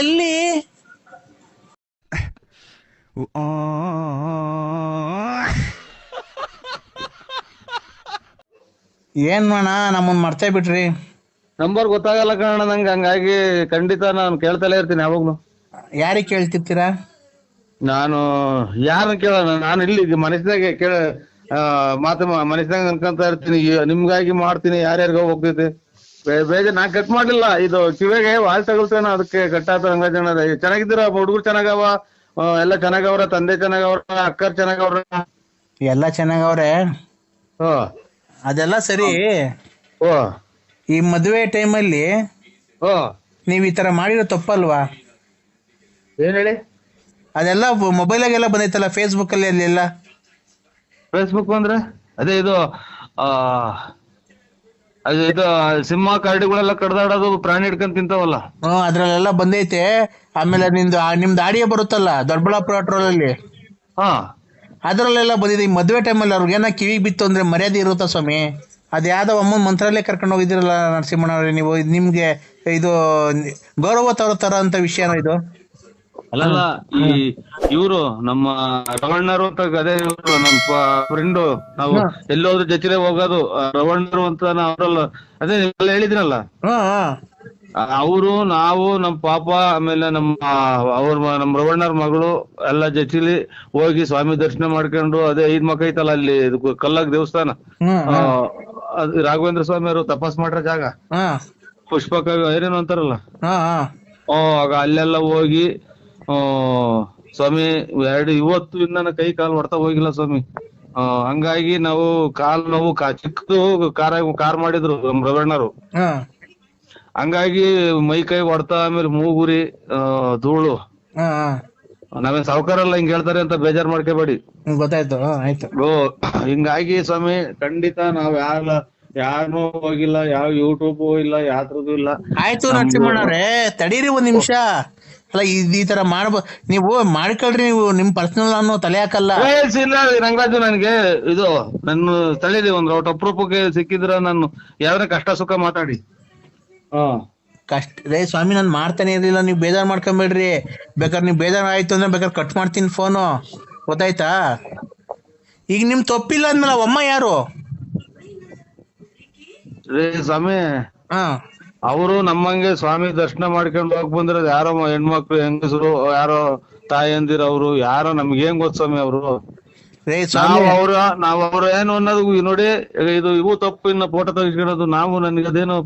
ಎಲ್ಲಿ? ಏನ್ ಮಾಡ ನಮ್ಮನ್ ಮರ್ತೆ ಬಿಟ್ರಿ. ನಂಬರ್ ಗೊತ್ತಾಗಲ್ಲ ಕಣ ನಂಗೆ ಹಂಗಾಗಿ ಖಂಡಿತ ನಾನು ಕೇಳ್ತಲೇ ಇರ್ತೀನಿ ಯಾವಾಗ್ಲೂ. ಯಾರಿಗೆ ಕೇಳ್ತಿರ್ತೀರಾ? ನಾನು ಯಾರನ್ನ ಕೇಳೋಣ? ನಾನು ಇಲ್ಲಿ ಮನಸ್ಸಿನಾಗೆ ಕೇಳ ಮಾತು ಮನಸ್ಸಿನಾಗ ಅನ್ಕೊಂತ ಇರ್ತೀನಿ. ನಿಮ್ಗಾಗಿ ಮಾಡ್ತೀನಿ ಯಾರ್ಯಾರಿಗೋ ಹೋಗ್ತೈತಿ. ಬೇ- ಬೇಜಾರ್ ನಾ ಕಟ್ ಮಾಡಿಲ್ಲ. ಇದು ಕಿವಿಗೆ ವಾಲ್ ತಗೊಳ್ತೇನ ಅದಕ್ಕೆ ಕಟ್ಟಾತ ಹಂಗಾಜನ ಚೆನ್ನಾಗಿದ್ದೀರ? ಹುಡುಗರು ಚೆನ್ನಾಗವ? ಎಲ್ಲ ಚೆನ್ನಾಗವ್ರ? ತಂದೆ ಚೆನ್ನಾಗವ್ರ? ಅಕ್ಕರ್ ಚೆನ್ನಾಗವ್ರ? ಎಲ್ಲ ಚೆನ್ನಾಗವ್ರೆ. ಓ ಅದೆಲ್ಲ ಸರಿ. ಓ ಈ ಮದುವೆ ಟೈಮಲ್ಲಿ ಓ ನೀವ್ ಈ ತರ ಮಾಡಿರೋ ತಪ್ಪಲ್ವಾ? ಏನ್ ಹೇಳಿ? ಅದೆಲ್ಲ ಮೊಬೈಲಾಗೆಲ್ಲ ಬಂದೈತಲ್ಲ ಫೇಸ್ಬುಕ್ ಅಲ್ಲಿ ಎಲ್ಲ ಫೇಸ್ಬುಕ್ ಅಂದ್ರೆ ಅದೇ ಇದು ಆ ಅದು ಇದು ಸಿಂಹ ಕರಡಿಗಳೆಲ್ಲ ಕಡ್ದಾಡೋದು ಪ್ರಾಣಿ ಹಿಡ್ಕೊಂಡ್ ತಿಂತಾವಲ್ಲ. ಹ್ಮ್ ಅದ್ರಲ್ಲೆಲ್ಲ ಬಂದೈತೆ. ಆಮೇಲೆ ನಿಮ್ದು ಆ- ನಿಮ್ದು ಆಡಿಯೋ ಬರುತ್ತಲ್ಲ ದೊಡ್ಡಬಳ್ಳಾಪುರ ಟ್ರೋಲ್ ಅಲ್ಲಿ ಹಾ. ಅದ್ರಲ್ಲೆಲ್ಲ ಬಂದಿದೆ. ಈ ಮದುವೆ ಟೈಮಲ್ಲಿ ಏನೋ ಕಿವಿ ಬಿತ್ತು ಅಂದ್ರೆ ಮರ್ಯಾದೆ ಇರುತ್ತಾ ಸ್ವಾಮಿ? ಅದ್ ಯಾವ್ದೋ ಅಮ್ಮನ ಮಂತ್ರಾಲಯ ಕರ್ಕೊಂಡು ಹೋಗಿದ್ದೀರಲ್ಲ ನರಸಿಂಹಣ್ಣವ್ರೆ ನೀವು. ಇದು ನಿಮ್ಗೆ ಇದು ಗೌರವ ತರೋ ತರ ಅಂತ ವಿಷಯನ ಇದು? ಅಲ್ಲಲ್ಲ ಈ ಇವ್ರು ನಮ್ಮ ರವಣ್ಣರು ಅಂತ ಅದೇ ಇವ್ರು ನಮ್ಮ ಫ್ರೆಂಡು ನಾವು ಎಲ್ಲೋದ್ರು ಜೊತೆಲೆ ಹೋಗೋದು. ರವಣ್ಣರು ಅಂತ ಅವರಲ್ಲ. ಅದೇ ನೀವೆಲ್ಲ ಹೇಳಿದ್ರಲ್ಲ. ಅವರು ನಾವು ನಮ್ಮ ಪಾಪ ಆಮೇಲೆ ನಮ್ಮ ಅವ್ರ ನಮ್ಮ ರವಣ್ಣರ ಮಗಳು ಎಲ್ಲ ಜೊತೆಲಿ ಹೋಗಿ ಸ್ವಾಮಿ ದರ್ಶನ ಮಾಡ್ಕೊಂಡು ಅದೇ ಐದ್ ಮಕ್ಕ ಐತಲ್ಲ ಅಲ್ಲಿ ಕಲ್ಲಾಗ್ ದೇವಸ್ಥಾನ. ರಾಘವೇಂದ್ರ ಸ್ವಾಮಿ ಅವರು ತಪಾಸ್ ಮಾಡ್ರ ಜಾಗ. ಪುಷ್ಪಕ ಏನೇನು ಅಂತಾರಲ್ಲ? ಆಗ ಅಲ್ಲೆಲ್ಲ ಹೋಗಿ ಸ್ವಾಮಿ ಎರಡು ಇವತ್ತು ಇನ್ನ ನನ್ನ ಕೈ ಕಾಲು ಹೊಡ್ತಾ ಹೋಗಿಲ್ಲ ಸ್ವಾಮಿ. ಆ ಹಂಗಾಗಿ ನಾವು ಕಾಲ್ ನೋವು ಚಿಕ್ಕದು ಕಾರ ಕಾರ್ ಮಾಡಿದ್ರು ನಮ್ ರವಣ್ಣರು. ಹಂಗಾಗಿ ಮೈ ಕೈ ಹೊಡ್ತಾ ಆಮೇಲೆ ಮೂಗುರಿ ಆ ಧೂಳು. ನಾವೇನ್ ಸಾವುಕಾರಲ್ಲ ಹಿಂಗ್ ಹೇಳ್ತಾರೆ ಅಂತ ಬೇಜಾರ್ ಮಾಡ್ಕೋಬೇಡಿ. ಗೊತ್ತಾಯ್ತು. ಆಯ್ತು. ಹಿಂಗಾಗಿ ಸ್ವಾಮಿ ಖಂಡಿತ ನಾವ್ ಯಾರ ಯಾರನ್ನೂ ಹೋಗಿಲ್ಲ ಯಾವ ಯೂಟ್ಯೂಬ್ ಇಲ್ಲ ಯಾತ್ರದ್ದು ಇಲ್ಲ. ಆಯ್ತು ನರಸಿಂಹಣ್ಣವ್ರೆ ತಡೀರಿ ಒಂದ್ ನಿಮಿಷ. ಅಲ್ಲ ಇದ್ ಈ ತರ ಮಾಡ್ಬ ನೀವು ಮಾಡ್ಕೊಳ್ರಿ ನೀವು ನಿಮ್ ಪರ್ಸನಲ್ ಅನ್ನೋ ತಲೆ ಹಾಕಲ್ಲ. ಏ, ಇಲ್ಲ ರಂಗರಾಜು ನನ್ಗೆ ಇದು ನನ್ನ ತಳೀರಿ ಒಂದ್ ಔಟ್ ಅಪರೂಪಕ್ಕೆ ಸಿಕ್ಕಿದ್ರ ನಾನು ಯಾವ್ದ್ರ ಕಷ್ಟ ಸುಖ ಮಾತಾಡಿ. ಹಾ. ಕಷ್ಟ ರೇ ಸ್ವಾಮಿ ನಾನು ಮಾಡ್ತಾನೆ ಇರ್ಲಿಲ್ಲ ನೀವು ಬೇಜಾರ್ ಮಾಡ್ಕೊಂಬೇಡ್ರಿ. ಬೇಕಾದ್ರೆ ನೀವು ಬೇಜಾರ್ ಆಯ್ತು ಅಂದ್ರೆ ಬೇಕಾದ್ರೆ ಕಟ್ ಮಾಡ್ತೀನಿ ಫೋನು ಗೊತ್ತಾಯ್ತಾ? ಈಗ ನಿಮ್ ತಪ್ಪಿಲ್ಲ ಅಂದ್ಮೇಲೆ ಅಮ್ಮ ಯಾರು? ರೇ ಸ್ವಾಮಿ. ಹಾ. ಅವರು ನಮ್ಮಂಗೆ ಸ್ವಾಮಿ ದರ್ಶನ ಮಾಡ್ಕೊಂಡು ಹೋಗ್ ಬಂದಿರೋದು ಯಾರೋ ಹೆಣ್ಮಕ್ಳು ಹೆಂಗಸರು ಯಾರೋ ತಾಯಂದಿರ ಅವರು ಯಾರೋ ನಮ್ಗೆ ಏನ್ ಗೊತ್ತು ಸ್ವಾಮಿ ಅವರು? ರೇ ನಾವು ಅವ್ರ ನಾವ್ ಅವ್ರ ಏನು ಅನ್ನೋದು ಈ ನೋಡಿ ಇದು ಇವು ತಪ್ಪು ಇನ್ನ ಫೋಟೋ ತೆಗಿಸ್ಕೊಳೋದು ನಾವು ನನ್ಗೆ ಅದೇನೋ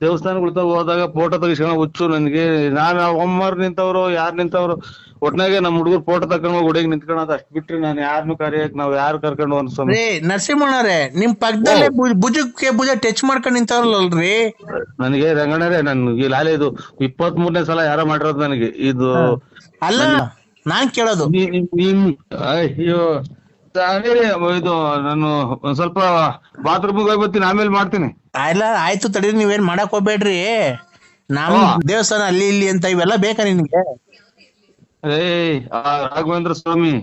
ದೇವಸ್ಥಾನಗಳ ಹೋದಾಗ ಫೋಟೋ ತೆಗಿಸ್ಕೊಳೋ ಹುಚ್ಚು ನನ್ಗೆ. ನಾನು ಒಮ್ಮರ್ ನಿಂತವ್ರು ಯಾರ್ ನಿಂತವ್ರು? ಒಟ್ನಾಗೆ ನಮ್ ಹುಡುಗರು ಫೋಟೋ ತಕೊಂಡ್ ಹೋಗಿ ಹುಡುಗಿ ಅಷ್ಟ ಅಷ್ಟ್ ಬಿಟ್ರೆ ನಾನು ಯಾರನ್ನು ಕರೆಯಕ್ ನಾವ್ ಯಾರು ಕರ್ಕೊಂಡು ಒಂದು ಸ್ವಾಮಿ ರೇ ನರಸಿಂಹಣ್ಣವ್ರೆ ನಿಮ್ ಪಕ್ಕದಲ್ಲೇ ಭುಜ- ಭುಜಕ್ಕೆ ಭುಜ ಟಚ್ ಮಾಡ್ಕೊಂಡು ನಿಂತವ್ರಲ್ರಿ ನನಗೆ ರಂಗಣ್ಣರೇ ನನ್ ಈ ಲಾಲೆ ಇದು ಇಪ್ಪತ್ ಮೂರನೇ ಸಲ ಯಾರೋ ಮಾಡಿರೋದು ನನಗೆ. ಇದು ಅಲ್ಲ ನಾನ್ ಕೇಳೋದು. ನೀ- ಅಯ್ಯೋ ಇದು ನಾನು ಒಂದ್ ಸ್ವಲ್ಪ ಬಾತ್ರೂಮ್ ಹೋಗಿ ಬರ್ತೀನಿ ಆಮೇಲೆ ಮಾಡ್ತೀನಿ. ಅಲ್ಲ ಆಯ್ತು ತಡೀರಿ ನೀವೇನ್ ಮಾಡಕ್ ಹೋಗ್ಬೇಡ್ರಿ. ನಾವು ದೇವಸ್ಥಾನ ಅಲ್ಲಿ ಇಲ್ಲಿ ಅಂತ ಇವೆಲ್ಲ ಬೇಕಾ ನಿನ್ಗೆ? ಏ ಆ ರಾಘವೇಂದ್ರ ಸ್ವಾಮಿ.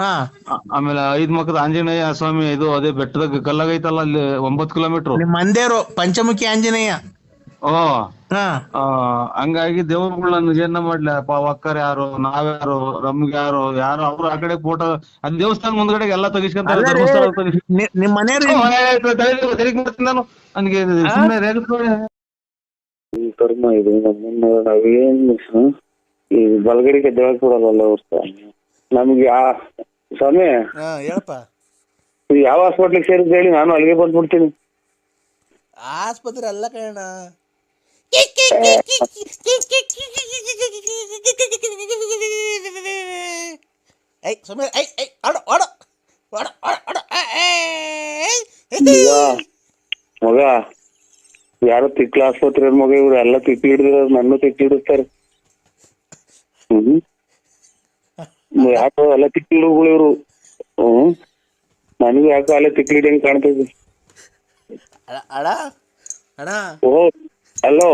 ಹಾ. ಆ- ಆಮೇಲೆ ಐದ್ ಮಕ್ಕದ ಆಂಜನೇಯ ಸ್ವಾಮಿ ಇದು ಅದೇ ಬೆಟ್ಟದಾಗ ಕಲ್ಲಾಗೈತಲ್ಲ ಅಲ್ಲಿ ಒಂಬತ್ ಕಿಲೋಮೀಟರ್ ನಿಮ್ ಮಂದೇರು ಪಂಚಮುಖಿ ಆಂಜನೇಯ. ಓ. ಹಾ. ಆ, ಹಂಗಾಗಿ ದೇವ್ರುಗಳು ನನ್ಗೆ ಏನ ಮಾಡ್ಲಿ ಅಪ್ಪ ಒಕ್ಕರ್ ಯಾರು ನಾವ್ಯಾರು ನಮ್ಗ ಯಾರು ಯಾರು ಅವ್ರು ಆ ಕಡೆ ಫೋಟೋ ಅದ್ ದೇವಸ್ಥಾನ ಮುಂದ್ಗಡೆ ಎಲ್ಲಾ ತೆಗಿಸ್ಕೊಂತಾರೆ ಅಲ್ಲ ರೀ, ಧರ್ಮಸ್ಥಳ ತೆಗಿಸ್- ನಿ- ನಿಮ್ ಮನೆಯವ್ರು ಓ, ಮಾಡ್ತೀನಿ ನಾನು. ನನಗೆ ಇದು ನಮ್ಮನ್ನ ನಾವೇನ್ ಹ? ಈ ಬಲಗಡೆಗೆ ದೇವಕ್ಕೆ ಕೊಡಲ್ಲ ಅವ್ರ ನಮ್ಗೆ ಆ ಸ್ವಾಮಿ. ಹೇಳಪ್ಪ. ಯಾವ ಹಾಸ್ಪಿಟ್ಲಿಗೆ ಸೇರಿದ್ ಹೇಳಿ ನಾನು ಅಲ್ಲಿಗೆ ಬಂದ್ಬಿಡ್ತೀನಿ. ಆಸ್ಪತ್ರೆ ಅಲ್ಲ ಕಣ ಐ ಸುಮ್ಮನೆ ಐ ಐ ಆಡು ಆಡು ಆಡು ಆಡು ಆಡು ಈಗ ಮಗ ಯಾರೋ ತಿಕ್ಲ ಆಸ್ಪತ್ರೆ ಮಗ ಇವ್ರು ಎಲ್ಲ ತಿಕ್ಲಿ ನನ್ನ ತಿಕ್ಲಿ ಹಿಡಿಸ್ತಾರೆ. ಹ್ಮ್. ಯಾಕೋ ಎಲ್ಲ ತಿಕ್ಲಿ ಇವರು? ಹ್ಮ್. ನನಗೂ ಯಾಕೋ ಅಲ್ಲೇ ತಿಕ್ಲಿ ಹೆಂಗ್ ಕಾಣ್ತದೆ ಓ ಹಲೋ?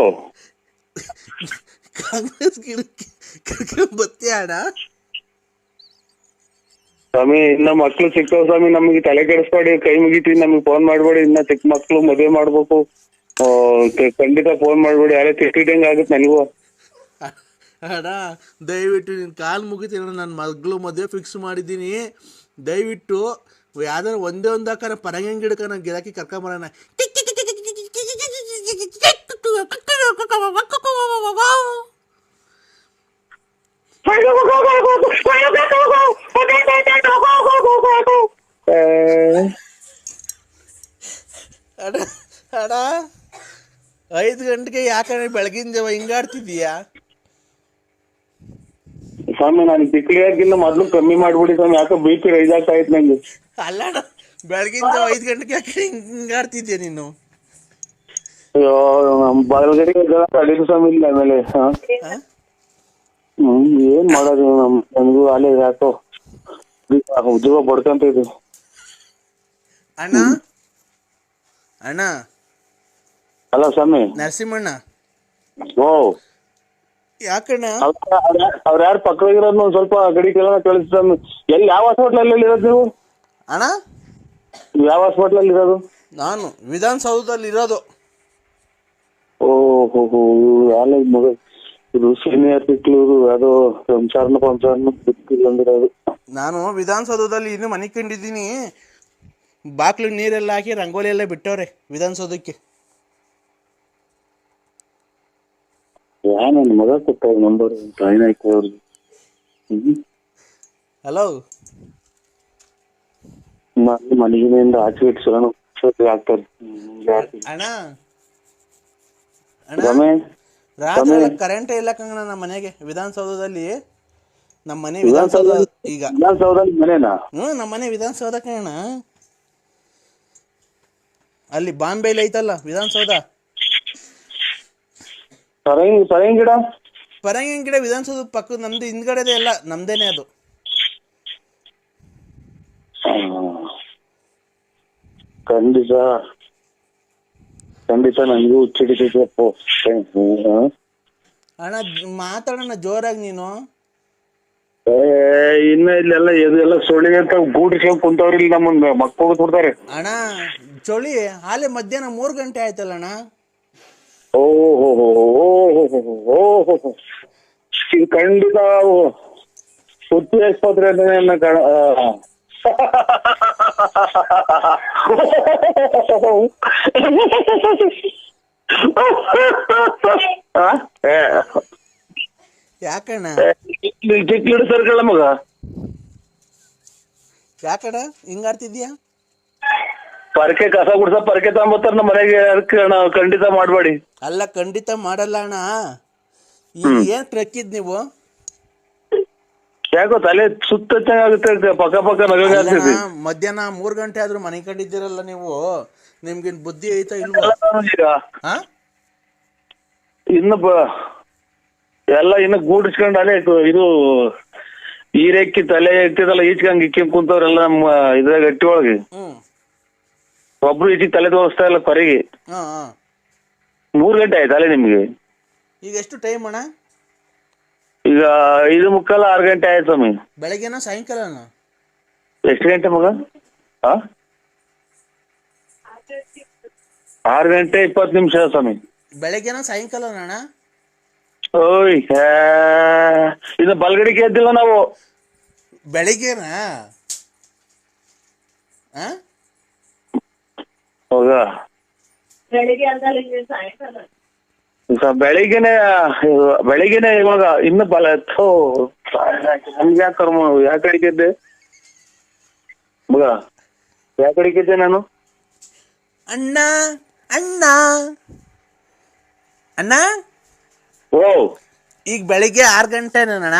ಕಾಂಗ್ರೆಸ್ ಸ್ವಾಮಿ ಇನ್ನ ಮಕ್ಳು ಸಿಕ್ತಾವ ಸ್ವಾಮಿ ನಮಗೆ ತಲೆ ಕೆಡಿಸ್ಬೇಡಿ ಕೈ ಮುಗಿತೀವಿ ನಮಗೆ ಫೋನ್ ಮಾಡ್ಬೇಡಿ ಇನ್ನ ಚಿಕ್ಕ ಮಕ್ಳು ಮದುವೆ ಮಾಡ್ಬೇಕು. ಖಂಡಿತ ಫೋನ್ ಮಾಡ್ಬೇಡಿ ಯಾರೇ ತಿಟ್ಟಿದಂಗ ಆಗುತ್ತೆ ನನಗೂ. ಅಣ್ಣ, ದಯವಿಟ್ಟು ನಿನ್ನ ಕಾಲು ಮುಗಿತೀನಿ ನನ್ನ ಮಗಳು ಮದುವೆ ಫಿಕ್ಸ್ ಮಾಡಿದ್ದೀನಿ. ದಯವಿಟ್ಟು ಯಾವ್ದಾರು ಒಂದೇ ಒಂದು ಹಾಕೋಣ ಪರಂಗಿ ಗಿಡಕ್ಕೆ ನಾನು ಗಿರಾಕಿ ಕರ್ಕೊಂಬರೋಣ ಅಡ ಐದು ಗಂಟೆಗೆ ಯಾಕಣ್ಣ ಬೆಳಗಿನ ಜಾವ ಹಿಂಗಾಡ್ತಿದ್ದೀಯಾ? ಸ್ವಾಮಿ ನಾನು ತಿಕ್ಲಿಯಾಗಿನ್ನ ಮೊದ್ಲು ಕಮ್ಮಿ ಮಾಡ್ಬಿಡಿ ಸ್ವಾಮಿ ಯಾಕೋ ಬಿ ಪಿ ರೈಸ್ ಆಗ್ತಾ ಇತ್ತು ನಂಗೆ. ಅಲ್ಲ ಬೆಳಗಿಂದ ಐದು ಗಂಟೆಗೆ ಯಾಕೆ ಹಿಂಗಾಡ್ತಿದ್ಯಾ ನೀನು? ಅಯ್ಯೋ ಬಲಗಡೆ ಅಡಿಗೆ ಸ್ವಾಮಿ ಇಲ್ಲ ಆಮೇಲೆ? ಹ್ಮ್ ಏನ್ ಮಾಡೋದು ನಮ್ ನನಗೂ ಅಲ್ಲೇ ಯಾಕೋ ಉದ್ಯೋಗ ಬಡ್ಕಂತ ಇದು ಅಣ್ಣ ಅಣ್ಣ. ಅಲ್ಲ ಸ್ವಾಮಿ. ನರಸಿಂಹಣ್ಣ. ಓ. ಯಾಕಣ್ಣ? ಅವ್ರ ಯಾರು ಪಕ್ಕದಾಗಿರೋದು ಒಂದ್ ಸ್ವಲ್ಪ ಗಡಿ ಕೇಳೋಣ ಕಳಿಸಿ ಸ್ವಾಮಿ ಎಲ್ಲಿ ಯಾವ ಹಾಸ್ಪಿಟ್ಲಲ್ಲಿ ಇರೋದು ನೀವು? ಅಣ್ಣ? ಯಾವ ಹಾಸ್ಪಿಟ್ಲಲ್ಲಿ ಇರೋದು? ನಾನು ವಿಧಾನಸೌಧದಲ್ಲಿ ಇರೋದು. ಓಹೋ ಅಲ್ಲ ಮಗ ಇದು ಸೀನಿಯರ್ ಸಿಕ್ಲೂರು ಅದು. ಸಂಸಾರನ ನಾನು ವಿಧಾನಸೌಧದಲ್ಲಿ ಇನ್ನು ಮನೆ ಕಂಡಿದ್ದೀನಿ ಬಾಕ್ಲಿಗೆ ನೀರೆಲ್ಲ ಹಾಕಿ ರಂಗೋಲಿ ಎಲ್ಲ ಬಿಟ್ಟವ್ರೆ ವಿಧಾನಸೌಧಕ್ಕೆ. ಯಾ ನನ್ನ ಮಗ ಕೊಟ್ಟ ನಂಬರ್ ಟ್ರೈನ್ ಹಾಕಿ ಅವ್ರಿಗೆ. ಹಲೋ ಮನೆಯಿಂದ ಆಚೆ ಇಟ್ಸೋಣ ಆಗ್ತಾರೆ ಅಣ್ಣ? ಅಣ್ಣ? ರಾತ್ರಿ ಕರೆಂಟೇ ಇಲ್ಲ ಕಂಗಣ ನಮ್ಮ ಮನೆಗೆ ವಿಧಾನಸೌಧದಲ್ಲಿ. ನಮ್ಮ ಮನೆ ವಿಧಾನಸೌಧ ಈಗ. ಹ್ಞೂ ನಮ್ಮ ಮನೆ ವಿಧಾನಸೌಧ ಕಣ ಅಲ್ಲಿ ಬಾಂಬೆಲಿ ಐತಲ್ಲ ವಿಧಾನಸೌಧ? ಸರಂಗಿ ಪರಂಗಿ ಗಿಡ? ಪರಂಗಿನ ಗಿಡ ವಿಧಾನಸೌಧ ಪಕ್ಕದ ನಮ್ದು ಹಿಂದ್ಗಡೆ ಎಲ್ಲ ನಮ್ದೇನೆ ಅದು. ಖಂಡಿತ ಖಂಡಿತ ನನಗೂ ಹುಚ್ಚಿಡಿತೈತಪ್ಪ ಹ್ಮ್. ಅಣ್ಣ ಮಾತಾಡೋಣ ಜೋರಾಗಿ ನೀನು. ಏ ಇನ್ನ ಇಲ್ಲೆಲ್ಲ ಇದೆಲ್ಲ ಸೊಳ್ಳಿಗೆ ಅಂತ ಗೂಡಿಸ್ಕೊಂಡು ಕುಂತವ್ರಿ ನಮ್ಮ ನಮ್ಮನ್ನ ಮಕ್ಕಳು ಕೊಡ್ತಾರೆ. ಅಣ್ಣ ಚಳಿ ಹಾಲೆ ಮಧ್ಯಾಹ್ನ ಮೂರು ಗಂಟೆ ಆಯ್ತಲ್ಲ ಅಣ್ಣ? ಓ ಹೋ ಹೋ ಇದು ಖಂಡಿತ ಸುದ್ದಿ ಆಸ್ಪತ್ರೆ ನನ್ನ ಕಣ ಯಾಕಣ್ಣ? ಚಿಕ್ಕ ಮಗ. ಯಾಕಣ್ಣ? ಹಿಂಗಾಡ್ತಿದ್ಯಾ ಪರಕೆ ಕಸ ಗುಡ್ಸ ಪರಕೆ ತಗೊಂಬತ್ತಾರ ನಮ್ಮ ಮನೆಗೆ ಅದಕ್ಕೆ ನಾವು ಖಂಡಿತ ಮಾಡಬೇಡಿ. ಅಲ್ಲ ಖಂಡಿತ ಮಾಡಲ್ಲ ಅಣ್ಣ. ಈಗ ಏನ್ ಟ್ರಕ್ಕಿದ್ ನೀವು? ಯಾಕೋ ತಲೆ ಸುತ್ತ ಚೆನ್ನಾಗುತ್ತೆ ಪಕ್ಕ ಪಕ್ಕ ಮಧ್ಯಾಹ್ನ ಮೂರ್ ಗಂಟೆ ಆದ್ರೂ ಮನೆ ಕಂಡಿದ್ದೀರಲ್ಲ ನೀವು? ನಿಮ್ಗಿನ್ ಬುದ್ಧಿ ಐತಾ ಇಲ್ವಾ? ಈಗ ಹಾ ಇನ್ನು ಬ- ಎಲ್ಲ ಇನ್ನು ಗೂಡಿಸ್ಕೊಂಡು ಅಲ್ಲೇ ಕು- ಇದು ಈರೆಕ್ಕಿ ತಲೆ ಎತ್ತಿದಲ್ಲ ಈಚ್ಕಂಗ್ ಇಕ್ಕಿ ಕುಂತವ್ರೆಲ್ಲ ನಮ್ಮ ಇದ್ರಾಗ ಗಟ್ಟಿ ಒಳಗೆ ಹ್ಮ್. ಒಬ್ರು ಈಚಿಗೆ ತಲೆ ತೋರಿಸ್ತಾ ಇಲ್ಲ ಕೊರೆಗೆ ಹಾ ಹಾ. ಮೂರ್ ಗಂಟೆ ಆಯ್ತಲ್ಲ ನಿಮಗೆ. ಈಗ ಎಷ್ಟು ಟೈಮ್ ಅಣ್ಣ? ಈಗ ಐದು ಮುಕ್ಕಾಲ ಆರು ಗಂಟೆ ಆಯ್ತು ಸ್ವಾಮಿ. ಬೆಳಗ್ಗೆನ ಅಣ್ಣ ಎಷ್ಟು ಗಂಟೆ ಮಗ? ಆ? ಆರು ಗಂಟೆ ಇಪ್ಪತ್ತು ನಿಮಿಷ ಸ್ವಾಮಿ. ಬೆಳಗ್ಗೆನ ಸಾಯಂಕಾಲ ಅಣ್ಣ? ಓಯ್ ಹೇ. ಇದು ಬಲ್ಗಡಿಗೆ ಎದ್ದಿಲ್ಲ ನಾವು. ಬೆಳಿಗ್ಗೆನಾ? ಹೋಗ ಈಗ ಬೆಳಿಗ್ಗೆನೆ ಬೆಳಿಗ್ಗೆನೆ ಇವಾಗ ಇನ್ನು ಬಲ ಥೋ ನಮ್ಗೆ ಯಾಕೆ ಕರ್ಮ ಯಾಕೆ ಅಡಿಗೆದ್ದೆ ಮಗ ಯಾಕೆ ಅಡಿಗೆದ್ದೆ ನಾನು? ಅಣ್ಣ ಅಣ್ಣ. ಅಣ್ಣ? ಓ. ಈಗ ಬೆಳಿಗ್ಗೆ ಆರು ಗಂಟೆನಣ್ಣ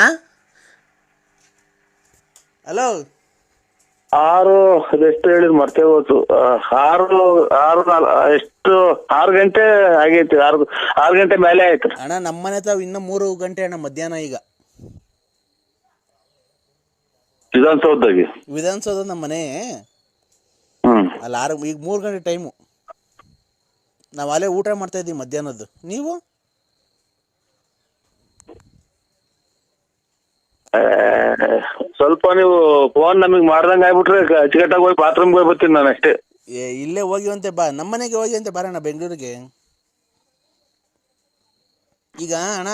ಹಲೋ? ಆರು ಎಷ್ಟು ಹೇಳಿದ್ ಮರ್ತೇ ಹೋತು ಆರು ಆರು ಎಷ್ಟು ಆರು ಗಂಟೆ ಆಗೈತಿ ಆರು ಆರು ಗಂಟೆ ಮೇಲೆ ಆಯ್ತು. ಅಣ್ಣ ನಮ್ಮನೆ ತಾವ್ ಇನ್ನೂ ಮೂರು ಗಂಟೆ ಅಣ್ಣ ಮಧ್ಯಾಹ್ನ ಈಗ. ವಿಧಾನಸೌಧದಾಗೆ? ವಿಧಾನಸೌಧ ನಮ್ಮ ಮನೆ. ಹ್ಮ್. ಅಲ್ಲಿ ಆರು ಈಗ ಮೂರು ಗಂಟೆ ಟೈಮು. ನಾವು ಅಲ್ಲೇ ಊಟ ಮಾಡ್ತಾ ಇದೀವಿ ಮಧ್ಯಾಹ್ನದ್ದು. ನೀವು? ಸ್ವಲ್ಪ ನೀವು ಫೋನ್ ನಮಗ್ ಮಾಡ್ದಂಗ ಆಗ್ಬಿಟ್ರೆ ಅಚ್ಚುಕಟ್ಟಾಗಿ ಹೋಗಿ ಬಾತ್ರೂಮ್ ಹೋಗಿ ಬರ್ತೀನಿ ನಾನು ಅಷ್ಟೇ. ಏ ಇಲ್ಲೇ ಹೋಗಿವಂತೆ ಬಾ. ನಮ್ಮ ಮನೆಗೆ ಹೋಗಿವಂತೆ ಬರೋಣ ಬೆಂಗಳೂರಿಗೆ. ಈಗ ಅಣ್ಣ